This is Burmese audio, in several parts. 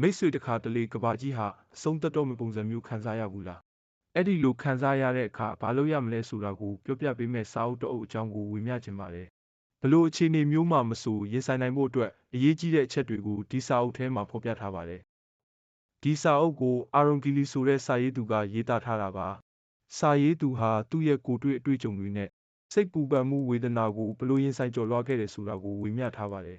မိတ်ဆွေတစ်ခါတလေကဘာကြီးဟာအဆုံးသက်တော့မယ့်ပုံစံမျိုးခံစားရဘူးလားအဲ့ဒီလိုခံစားရတဲ့အခါဘာလို့ရမလဲဆိုတာကိုပြောပြပေးမယ့်စာအုပ်တစ်အုပ်အကြောင်းကိုဝေမျှခြင်းပါတယ်ဘလို့အခြေအနေမျိုးမှမဆိုရင်ဆိုင်နိုင်ဖို့အတွက်အရေးကြီးတဲ့အချက်တွေကိုဒီစာအုပ်ထဲမှာဖော်ပြထားပါတယ်ဒီစာအုပ်ကိုအာရွန်ကီလီဆိုတဲ့စာရေးသူကရေးသားထားတာပါစာရေးသူဟာသူ့ရဲ့ကိုယ်တွေ့အတွေ့အကြုံတွေနဲ့စိတ်ပူပန်မှုဝေဒနာကိုဘလို့ရင်ဆိုင်ကျော်လွှားခဲ့တယ်ဆိုတာကိုဝေမျှထားပါတယ်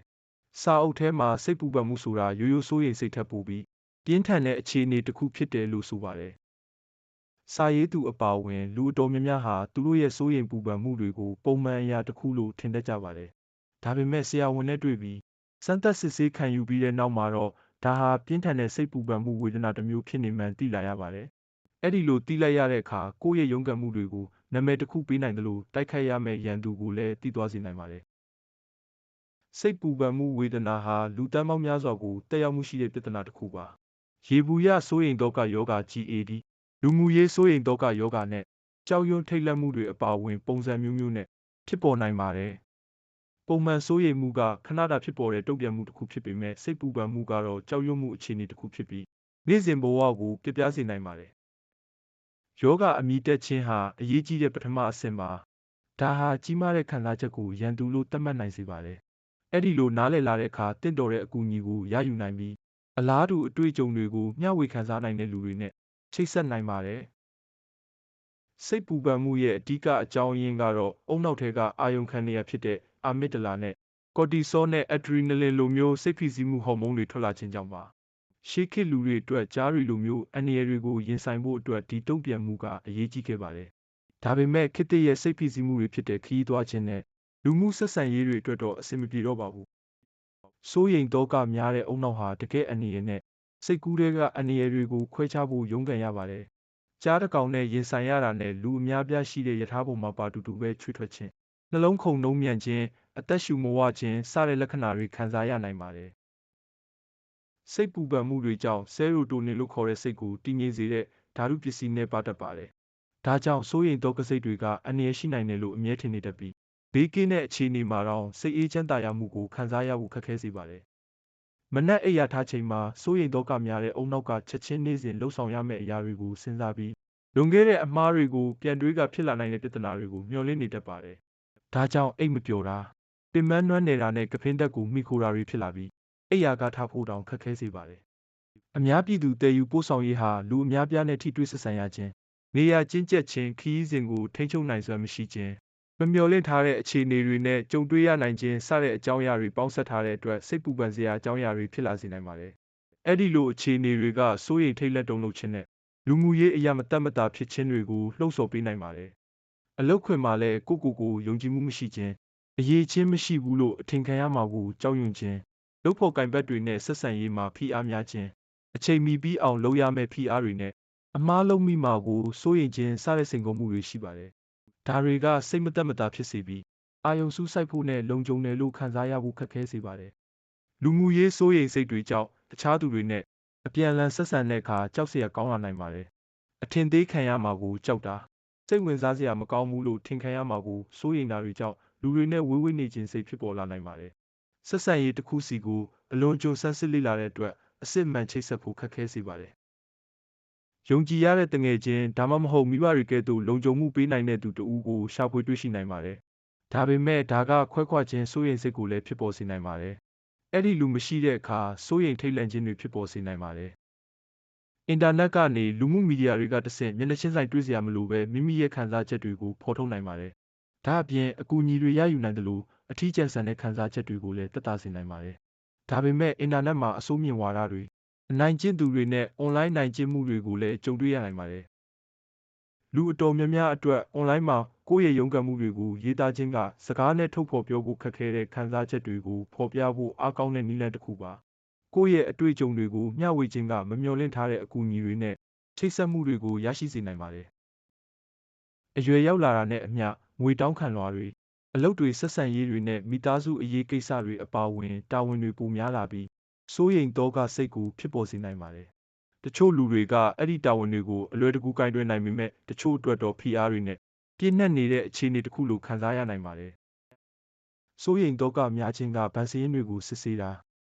စာအုပ်ထဲမှာစိတ်ပူပန်မှုဆိုတာရိုးရိုးစိုးရိမ်စိတ်ထက်ပိုပြီးပြင်းထန်တဲ့အခြေအနေတစ်ခုဖြစ်တယ်လို့ဆိုပါတယ်။စာရေးသူအပါအဝင်လူအတော်များများဟာသူတို့ရဲ့စိုးရိမ်ပူပန်မှုတွေကိုပုံမှန်အရာတစ်ခုလို့ထင်တတ်ကြပါတယ်။ဒါပေမဲ့ဆရာဝန်နဲ့တွေ့ပြီးစမ်းသပ်စစ်ဆေးခံယူပြီးတဲ့နောက်မှာတော့ဒါဟာပြင်းထန်တဲ့စိတ်ပူပန်မှုဝေဒနာတစ်မျိုးဖြစ်နေမှန်းသိလာရပါတယ်။အဲ့ဒီလိုသိလိုက်ရတဲ့အခါကိုယ့်ရဲ့ရုန်းကန်မှုတွေကိုနာမည်တစ်ခုပေးနိုင်တယ်လို့တိုက်ခိုက်ရမယ့်ရန်သူကိုလည်းသိသွားစေနိုင်ပါတယ်။ စိတ်ပူပန်မှုဝေဒနာဟာလူတန်းပေါင်းများစွာကိုတက်ရောက်မှုရှိတဲ့ပြဿနာတစ်ခုပါ။ရေဘူးရစိုးရိမ်တော့ကယောဂ GAD လူမှုရေးစိုးရိမ်တော့ကယောဂနဲ့ကြောက်ရွံ့ထိတ်လန့်မှုတွေအပါအဝင် ပုံစံမျိုးမျိုးနဲ့ဖြစ်ပေါ်နိုင်ပါတယ်။ပုံမှန်စိုးရိမ်မှုကခဏတာဖြစ်ပေါ်တဲ့တုံ့ပြန်မှုတစ်ခုဖြစ်ပေမဲ့စိတ်ပူပန်မှုကတော့ကြောက်ရွံ့မှုအခြေအနေတစ်ခုဖြစ်ပြီးနေ့စဉ်ဘဝကိုပြပြစေနိုင်ပါတယ်။ယောဂအမိတက်ခြင်းဟာအရေးကြီးတဲ့ပထမအဆင့်ပါ။ဒါဟာကြီးမားတဲ့ခံစားချက်ကိုရန်သူလို့သတ်မှတ်နိုင်စေပါတယ်။ အဲ့ဒီလိုနားလည်လာတဲ့အခါတင့်တော်တဲ့အကူအညီကိုရယူနိုင်ပြီးအလားတူအတွေ့အကြုံတွေကိုမျှဝေခံစားနိုင်တဲ့လူတွေနဲ့ချိတ်ဆက်နိုင်ပါတယ်။စိတ်ပူပန်မှုရဲ့အဓိကအကြောင်းရင်းကတော့အုံနောက်ထဲကအာယုံခံနေရဖြစ်တဲ့အာမစ်ဒလာနဲ့ကော်တီဆောနဲ့အဒရီနလင်လိုမျိုးစိတ်ဖိစီးမှုဟော်မုန်းတွေထွက်လာခြင်းကြောင့်ပါ။ရှေးခေတ်လူတွေအတွက်ကြားရီလိုမျိုးအန္တရာယ်တွေကိုရင်ဆိုင်ဖို့အတွက်ဒီတုံ့ပြန်မှုကအရေးကြီးခဲ့ပါတယ်။ဒါပေမဲ့ခေတ်သစ်ရဲ့စိတ်ဖိစီးမှုတွေဖြစ်တဲ့ခရီးသွားခြင်းနဲ့ လူမှုဆက်ဆံရေးတွေအတွက်တော့အဆင်မပြေတော့ပါဘူး။စိုးရိမ်တော့ကများတဲ့အုံနောက်ဟာတကယ်အနေရနဲ့စိတ်ကူးတဲ့ကအန္တရာယ်တွေကိုခွဲခြားဖို့ရုန်းကန်ရပါတယ်။ကြားတစ်ကောင်နဲ့ရင်ဆိုင်ရတာနဲ့လူအများပြားရှိတဲ့ယထာပုံမှာပါတူတူပဲချွေထွက်ခြင်းနှလုံးခုန်နှုံးမြန်ခြင်းအသက်ရှူမဝခြင်းစတဲ့လက္ခဏာတွေခံစားရနိုင်ပါတယ်။စိတ်ပူပန်မှုတွေကြောင့်ဆဲရိုတိုနင်လို့ခေါ်တဲ့စိတ်ကိုတည်ငြိမ်စေတဲ့ဓာတုပစ္စည်းနဲ့ပါတတ်ပါတယ်။ဒါကြောင့်စိုးရိမ်သောကစိတ်တွေကအန္တရာယ်ရှိနိုင်တယ်လို့အမြဲထင်နေတတ်ပြီး ဘေးကင်းတဲ့အခြေအနေမှာတော့စိတ်အေးချမ်းသာရမှုကိုခံစားရဖို့ခက်ခဲစေပါတယ်။မနက်အိပ်ရာထားချိန်မှာစိုးရိမ်သောကများတဲ့အုံနောက်ကချက်ချင်းနေ့စဉ်လှုပ်ဆောင်ရမယ့်အရာတွေကိုစဉ်းစားပြီးလွန်ခဲ့တဲ့အမှားတွေကိုပြန်တွေးကဖြစ်လာနိုင်တဲ့ပြဿနာတွေကိုမျှော်လင့်နေတတ်ပါတယ်။ဒါကြောင့်အိတ်မပျော်တာပင်မနွမ်းနေတာနဲ့ကဖင်းတက်ကိုမိခိုတာတွေဖြစ်လာပြီးအိယာကထားဖို့တောင်ခက်ခဲစေပါတယ်။အများပြည်သူတည်ယူပို့ဆောင်ရေးဟာလူအများပြားနဲ့ထိတွေ့ဆက်ဆံရခြင်းနေရာကျဉ်ကျက်ခြင်းခီးစဉ်ကိုထိန်းချုပ်နိုင်စွမ်းမရှိခြင်း မမျှော်လင့်ထားတဲ့အခြေအနေတွေနဲ့ကြုံတွေ့ရနိုင်ခြင်းစတဲ့အကြောင်းအရာတွေပေါင်းစပ်ထားတဲ့အတွက်စိတ်ပူပန်စရာအကြောင်းအရာတွေဖြစ်လာစေနိုင်ပါတယ်။အဲ့ဒီလိုအခြေအနေတွေကစိုးရိမ်ထိတ်လန့်တုန်လှုပ်ခြင်းနဲ့လူမှုရေးအရာမတတ်မတာဖြစ်ခြင်းတွေကိုလှုံ့ဆော်ပေးနိုင်ပါတယ်။အလုတ်ခွင်မှာလည်းကိုကိုကိုယုံကြည်မှုမရှိခြင်းအရေးချင်းမရှိဘူးလို့အထင်ခံရမှာကိုကြောက်ရွံ့ခြင်းလုတ်ဖို့ကင်ဘက်တွေနဲ့ဆက်ဆံရေးမှာဖိအားများခြင်းအချိန်မီပြီးအောင်လုပ်ရမယ့်ဖိအားတွေနဲ့အမားလုံးမိမှာကိုစိုးရိမ်ခြင်းစတဲ့စိန်ခေါ်မှုတွေရှိပါတယ်။ ဒါတွေက စိတ်မသက်မသာဖြစ်စေပြီး အာယုံစူးစိုက်ဖို့နဲ့လုံခြုံတယ်လို့ခံစားရဖို့ခက်ခဲစေပါတယ်။လူမှုရေးစိုးရိမ်စိတ်တွေကြောင့်တခြားသူတွေနဲ့အပြန်အလှန်ဆက်ဆံတဲ့အခါကြောက်စရာကောင်းလာနိုင်ပါတယ်။အထင်သေးခံရမှာကိုကြောက်တာစိတ်ဝင်စားစရာမကောင်းဘူးလို့ထင်ခံရမှာကိုစိုးရိမ်တာတွေကြောင့်လူတွေနဲ့ဝေးဝေးနေခြင်းစိတ်ဖြစ်ပေါ်လာနိုင်ပါတယ်။ဆက်ဆံရေးတစ်ခုစီကိုအလွန်ကြုံဆန်းစစ်လေ့လာတဲ့အတွက်အစစ်မှန်ချိတ်ဆက်ဖို့ခက်ခဲစေပါတယ်။ ယုံကြည်ရတဲ့တငယ်ချင်းဒါမှမဟုတ်မိဘတွေကဲ့သို့လုံခြုံမှုပေးနိုင်တဲ့သူတဦးကိုရှာဖွေတွေ့ရှိနိုင်ပါတယ်။ဒါပေမဲ့ဒါကခွဲခွာခြင်းစိုးရိမ်စိတ်ကိုလည်းဖြစ်ပေါ်စေနိုင်ပါတယ်။အဲ့ဒီလူမရှိတဲ့အခါစိုးရိမ်ထိတ်လန့်ခြင်းတွေဖြစ်ပေါ်စေနိုင်ပါတယ်။အင်တာနက်ကနေလူမှုမီဒီယာတွေကတဆင့်မျက်နှာချင်းဆိုင်တွေ့စရာမလိုပဲမိမိရဲ့ခံစားချက်တွေကိုဖော်ထုတ်နိုင်ပါတယ်။ဒါအပြင်အကူအညီတွေရယူနိုင်တယ်လို့အထီးကျန်ဆန်တဲ့ခံစားချက်တွေကိုလည်းသက်သာစေနိုင်ပါတယ်။ဒါပေမဲ့အင်တာနက်မှာအဆိုးမြင်ဝါဒတွေအ နိုင်ကျင့်သူတွေနဲ့ အွန်လိုင်းနိုင်ကျင့်မှုတွေကိုလည်း ကြုံတွေ့ရနိုင်ပါတယ်။လူအတော်များများအတွက် အွန်လိုင်းမှာ ကိုယ့်ရဲ့ရုန်းကန်မှုတွေကို ရေးသားခြင်းက စကားနဲ့ ထုတ်ဖော်ပြောဖို့ခက်ခဲတဲ့ ခံစားချက်တွေကို ဖော်ပြဖို့ အားကောင်းတဲ့နည်းလမ်းတစ်ခုပါ။ကိုယ့်ရဲ့အတွေ့အကြုံတွေကို မျှဝေခြင်းက မမျှော်လင့်ထားတဲ့ အကူအညီတွေနဲ့ ချိတ်ဆက်မှုတွေကို ရရှိစေနိုင်ပါတယ်။အရွယ်ရောက်လာတာနဲ့အမျှ ငွေတောင်းခံလွှာတွေ အလုပ်တွေ ဆက်ဆံရေးတွေနဲ့ မိသားစုအရေးကိစ္စတွေ အပါအဝင် တာဝန်တွေ ပိုများလာပြီး စိုးရိမ်သောကစိတ်ကိုဖြစ်ပေါ်စေနိုင်ပါတယ်။တချို့လူတွေကအဲ့ဒီတာဝန်တွေကိုအလွယ်တကူကင်တွယ်နိုင်ပေမဲ့တချို့အတွက်တော့ဖိအားတွေနဲ့ပြည့်နှက်နေတဲ့အခြေအနေတစ်ခုလိုခံစားရနိုင်ပါတယ်။စိုးရိမ်သောကများခြင်းကဗန်စင်းတွေကိုစစ်ဆေးတာ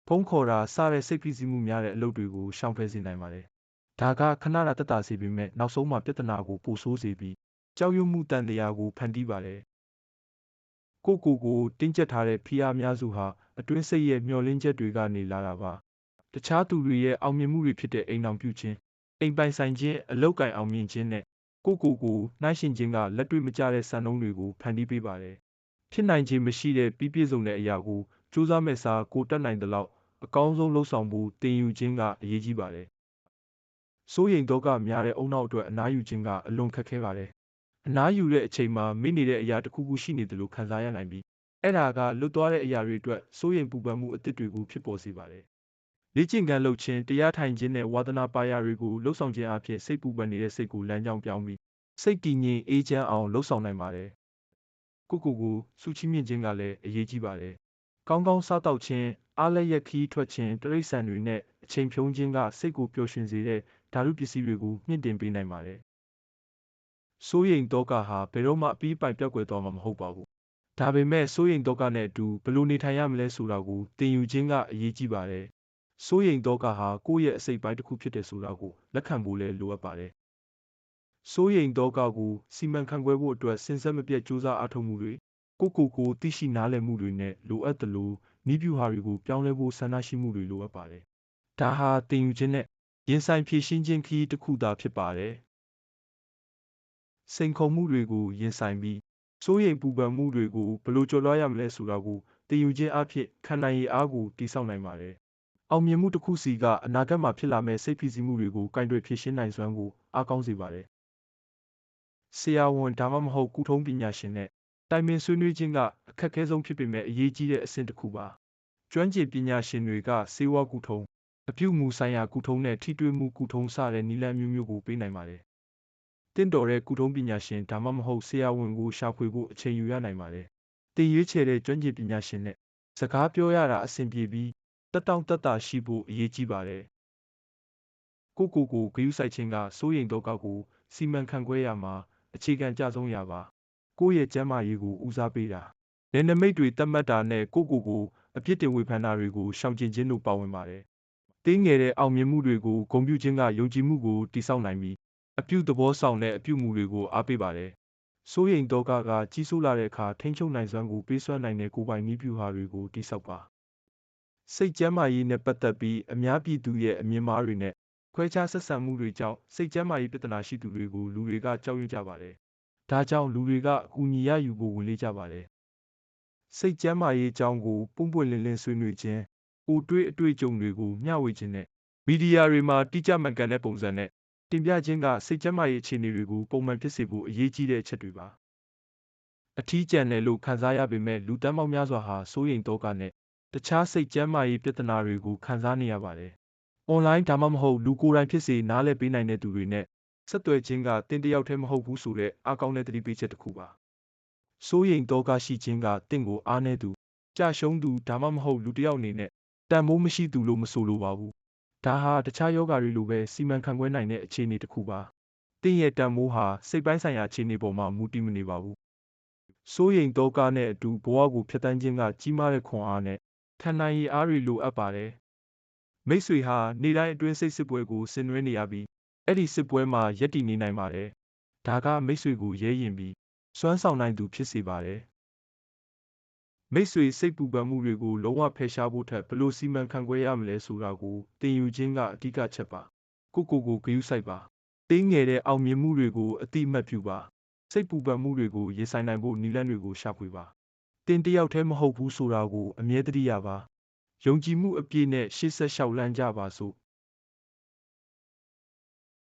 ဖုံးခေါ်တာစတဲ့စိတ်ဖိစီးမှုများတဲ့အလုပ်တွေကိုရှောင်ဖယ်စေနိုင်ပါတယ်။ဒါကခဏတာတက်တာစေပေမဲ့နောက်ဆုံးမှာပြဿနာကိုပိုဆိုးစေပြီးကြောက်ရွံ့မှုတန်တရားကိုဖန်တီးပါတယ်။ကိုယ့်ကိုယ်ကိုတင်းကျပ်ထားတဲ့ဖိအားများစုဟာ အတွင်းစိတ်ရဲ့မျောလင်းချက်တွေကနေလာတာပါ။တခြားသူတွေရဲ့အောင်မြင်မှုတွေဖြစ်တဲ့အိမ်အောင်ပြုခြင်းအိမ်ပိုင်ဆိုင်ခြင်းအလောက်ကင်အောင်မြင်ခြင်းနဲ့ကိုယ့်ကိုယ်ကိုနှိုင်းရှင်ခြင်းကလက်တွေ့မကျတဲ့စံနှုန်းတွေကိုဖန်တီးပေးပါတယ်။ဖြစ်နိုင်ခြင်းမရှိတဲ့ပြီးပြည့်စုံတဲ့အရာကိုစူးစမ်းမဲ့စားကိုတက်နိုင်သလောက်အကောင်းဆုံးလှုပ်ဆောင်ဖို့တင်ယူခြင်းကအရေးကြီးပါတယ်။စိုးရိမ်တော့ကများတဲ့အုံနောက်အတွက်အနားယူခြင်းကအလွန်ခက်ခဲပါတယ်။အနားယူတဲ့အချိန်မှာမိနေတဲ့အရာတစ်ခုခုရှိနေတယ်လို့ခံစားရနိုင်ပြီး အဲ့ဒါကလွတ်သွားတဲ့အရာတွေအတွက်စိုးရိမ်ပူပန်မှုအသစ်တွေကိုဖြစ်ပေါ်စေပါတယ်။လေ့ကျင့်ခန်းလုပ်ခြင်းတရားထိုင်ခြင်းနဲ့ဝါသနာပါရာတွေကိုလှုပ်ဆောင်ခြင်းအဖြစ်စိတ်ပူပန်နေတဲ့စိတ်ကိုလမ်းကြောင်းပြောင်းပြီးစိတ်တည်ငြိမ်အေးချမ်းအောင်လှုပ်ဆောင်နိုင်ပါတယ်။ကိုကိုကိုစူးချိမြင့်ခြင်းကလည်းအရေးကြီးပါတယ်။ကောင်းကောင်းစားတောက်ခြင်းအားလည်းရက်ခီးထွက်ခြင်းတရိษံတွေနဲ့အချိန်ဖြုံးခြင်းကစိတ်ကိုပျော်ရွှင်စေတဲ့ဓာတုပစ္စည်းတွေကိုမြင့်တင်ပေးနိုင်ပါတယ်။စိုးရိမ်တော့ကဟာဘယ်တော့မှအပြီးပိုင်ပြောက်ကွယ်သွားမှာမဟုတ်ပါဘူး။ ဒါပေမဲ့စိုးရိမ်တော့ကနဲ့အတူဘယ်လိုနေထိုင်ရမလဲဆိုတာကိုသင်ယူခြင်းကအရေးကြီးပါတယ်။စိုးရိမ်တော့ကဟာကိုယ့်ရဲ့အစိတ်ပိုင်းတစ်ခုဖြစ်တယ်ဆိုတာကိုလက်ခံဖို့လည်းလိုအပ်ပါတယ်။စိုးရိမ်တော့ကကိုစီမံခန့်ခွဲဖို့အတွက်စဉ်ဆက်မပြတ်ကြိုးစားအားထုတ်မှုတွေကိုကိုကိုကိုသိရှိနားလည်မှုတွေနဲ့လိုအပ်သလိုနီးပြူဟာတွေကိုပြောင်းလဲဖို့ဆန္ဒရှိမှုတွေလိုအပ်ပါတယ်။ဒါဟာတင်ယူခြင်းနဲ့ရင်ဆိုင်ဖြည့်ရှင်းခြင်းခရီးတစ်ခုသာဖြစ်ပါတယ်။စိန်ခေါ်မှုတွေကိုရင်ဆိုင်ပြီး စိုးရိမ်ပူပန်မှုတွေကိုဘယ်လိုကျော်လွှားရမလဲဆိုတာကိုတင်ယူခြင်းအဖြစ်ခံနိုင်ရည်အားကိုတည်ဆောက်နိုင်ပါတယ်။အောင်မြင်မှုတစ်ခုစီကအနာဂတ်မှာဖြစ်လာမယ့်စိတ်ဖိစီးမှုတွေကိုကင်တွယ်ဖြည့်ရှင်းနိုင်စွမ်းကိုအားကောင်းစေပါတယ်။ဆရာဝန်ဒါမှမဟုတ်ကုထုံးပညာရှင်နဲ့တိုင်ပင်ဆွေးနွေးခြင်းကအခက်အခဲဆုံးဖြစ်ပေမဲ့အရေးကြီးတဲ့အဆင့်တစ်ခုပါ။ကျွမ်းကျင်ပညာရှင်တွေကစေဝါကုထုံးအပြုမူဆိုင်ရာကုထုံးနဲ့ထိတွေ့မှုကုထုံးစတဲ့နည်းလမ်းမျိုးမျိုးကိုပေးနိုင်ပါတယ်။ တင့်တော်တဲ့ကုထုံးပညာရှင်ဒါမှမဟုတ်ဆရာဝန်ကိုရှာဖွေဖို့အချိန်ယူရနိုင်ပါတယ်။တင်ရွေးချယ်တဲ့ကျွမ်းကျင်ပညာရှင်နဲ့စကားပြောရတာအဆင်ပြေပြီးတက်တောင့်တက်တာရှိဖို့အရေးကြီးပါတယ်။ကိုကိုကိုဂရုစိုက်ခြင်းကစိုးရိမ်တော့ကောက်ကိုစီမံခန့်ခွဲရမှာအခြေခံကြဆုံးရပါကိုယ့်ရဲ့ကျန်းမာရေးကိုဦးစားပေးတာနယ်နိမိတ်တွေတတ်မှတ်တာနဲ့ကိုကိုကိုအပြစ်တင်ဝေဖန်တာတွေကိုရှောင်ကျဉ်ခြင်းတို့ပါဝင်ပါတယ်။တင်းငယ်တဲ့အောင်မြင်မှုတွေကိုဂုဏ်ပြုခြင်းကယုံကြည်မှုကိုတည်ဆောက်နိုင်ပြီး အပြုသဘောဆောင်တဲ့အပြုမှုတွေကိုအားပေးပါတယ်။စိုးရိမ်တော့ကကကြီးစိုးလာတဲ့အခါထိန်းချုပ်နိုင်စွမ်းကိုပေးစွမ်းနိုင်တဲ့ကိုယ်ပိုင်နည်းဗျူဟာတွေကိုတည်ဆောက်ပါ။စိတ်ကျန်းမာရေးနဲ့ပတ်သက်ပြီးအများပြည်သူရဲ့အမြင်မှားတွေနဲ့ခွဲခြားဆက်ဆံမှုတွေကြောင့်စိတ်ကျန်းမာရေးပြဿနာရှိသူတွေကိုလူတွေကကြောက်ရွံ့ကြပါတယ်။ဒါကြောင့်လူတွေကအကူအညီရယူဖို့ဝင်လေကြပါတယ်။စိတ်ကျန်းမာရေးအကြောင်းကိုပွန့်ပွန့်လင်းလင်းဆွေးနွေးခြင်း၊ကိုယ်တွေ့အတွေ့အကြုံတွေကိုမျှဝေခြင်းနဲ့မီဒီယာတွေမှာတိကျမှန်ကန်တဲ့ပုံစံနဲ့ တင်ပြခြင်းကစိတ်ကျန်းမာရေးအခြေအနေတွေကိုပုံမှန်ဖြစ်စေဖို့အရေးကြီးတဲ့အချက်တွေပါ။အထီးကျန်တယ်လို့ခံစားရပေမဲ့လူသန်းပေါင်းများစွာဟာစိုးရိမ်သောကနဲ့တခြားစိတ်ကျန်းမာရေးပြဿနာတွေကိုခံစားနေရပါတယ်။အွန်လိုင်းဒါမှမဟုတ်လူကိုယ်တိုင်ဖြစ်စေနားလည်ပေးနိုင်တဲ့သူတွေနဲ့ဆက်သွယ်ခြင်းကသင်တစ်ယောက်တည်းမဟုတ်ဘူးဆိုတဲ့အားကောင်းတဲ့သတိပေးချက်တစ်ခုပါ။စိုးရိမ်သောကရှိခြင်းကသင့်ကိုအားနည်းသူ၊ကျရှုံးသူဒါမှမဟုတ်လူတစ်ယောက်အနေနဲ့တန်ဖိုးမရှိသူလို့မဆိုလိုပါဘူး။ ဒါဟာတခြားယောဂတွေလိုပဲစီမံခန့်ခွဲနိုင်တဲ့အခြေအနေတစ်ခုပါ။သင်ရဲ့တန်ဖိုးဟာစိတ်ပိုင်းဆိုင်ရာအခြေအနေပေါ်မှာမူတည်မနေပါဘူး။စိုးရိမ်သောကနဲ့အတူဘဝကိုဖြတ်သန်းခြင်းကကြီးမားတဲ့ခွန်အားနဲ့ခံနိုင်ရည်အားတွေလိုအပ်ပါတယ်။မိတ်ဆွေဟာနေ့တိုင်းအတွင်းစိတ်စစ်ပွဲကိုဆင်နွှဲနေရပြီးအဲ့ဒီစစ်ပွဲမှာရပ်တည်နေနိုင်ပါတယ်။ဒါကမိတ်ဆွေကိုရဲရင်ပြီးစွမ်းဆောင်နိုင်သူဖြစ်စေပါတယ်။ မိတ်ဆွေစိတ်ပူပန်မှုတွေကိုလုံးဝဖယ်ရှားဖို့ထက်ဘလို့စီမံခန့်ခွဲရမလဲဆိုတာကိုသင်ယူခြင်းကအဓိကချက်ပါ။ကိုကိုကိုဂရုစိုက်ပါ။တင်းငယ်တဲ့အောင်မြင်မှုတွေကိုအတိအမှတ်ပြုပါ။စိတ်ပူပန်မှုတွေကိုရင်ဆိုင်နိုင်ဖို့နည်းလမ်းတွေကိုရှာဖွေပါ။တင်တယောက်တည်းမဟုတ်ဘူးဆိုတာကိုအမြဲတမ်းရပါ။ယုံကြည်မှုအပြည့်နဲ့ရှေ့ဆက်လျှောက်လန်းကြပါစို့။